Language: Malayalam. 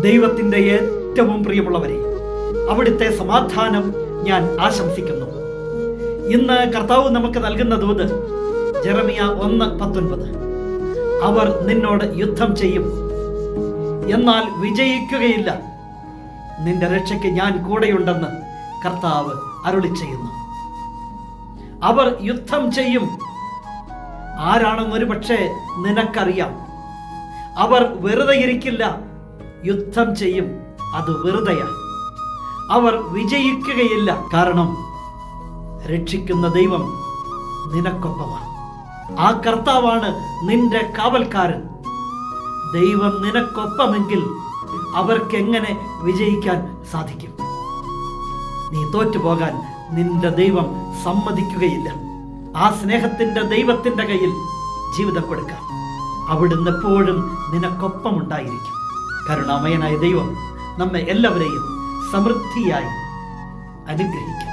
ദൈവത്തിന്റെ ഏറ്റവും പ്രിയമുള്ളവരെ അവിടുത്തെ സമാധാനം ഞാൻ ആശംസിക്കുന്നു. ഇന്ന് കർത്താവ് നമുക്ക് നൽകുന്ന ദൂത് ജെറമിയ ഒന്ന് പത്തൊൻപത്. അവർ നിന്നോട് യുദ്ധം ചെയ്യും എന്നാൽ വിജയിക്കുകയില്ല. നിന്റെ രക്ഷയ്ക്ക് ഞാൻ കൂടെയുണ്ടെന്ന് കർത്താവ് അരുളി ചെയ്യുന്നു. അവർ യുദ്ധം ചെയ്യും ആരാണെന്നൊരു പക്ഷേ നിനക്കറിയാം. അവർ വെറുതെ ഇരിക്കില്ല യുദ്ധം ചെയ്യും. അത് വെറുതെയാണ് അവർ വിജയിക്കുകയില്ല. കാരണം രക്ഷിക്കുന്ന ദൈവം നിനക്കൊപ്പമാണ് ആ കർത്താവാണ് നിന്റെ കാവൽക്കാരൻ. ദൈവം നിനക്കൊപ്പമെങ്കിൽ അവർക്ക് എങ്ങനെ വിജയിക്കാൻ സാധിക്കും? നീ തോറ്റുപോകാൻ നിന്റെ ദൈവം സമ്മതിക്കുകയില്ല. ആ സ്നേഹത്തിന്റെ ദൈവത്തിന്റെ കയ്യിൽ ജീവിതം കൊടുക്കാം. അവിടുന്ന് എപ്പോഴും നിനക്കൊപ്പമുണ്ടായിരിക്കും. കരുണാമയനായ ദൈവം നമ്മെ എല്ലാവരെയും സമൃദ്ധിയായി അനുഗ്രഹിക്കും.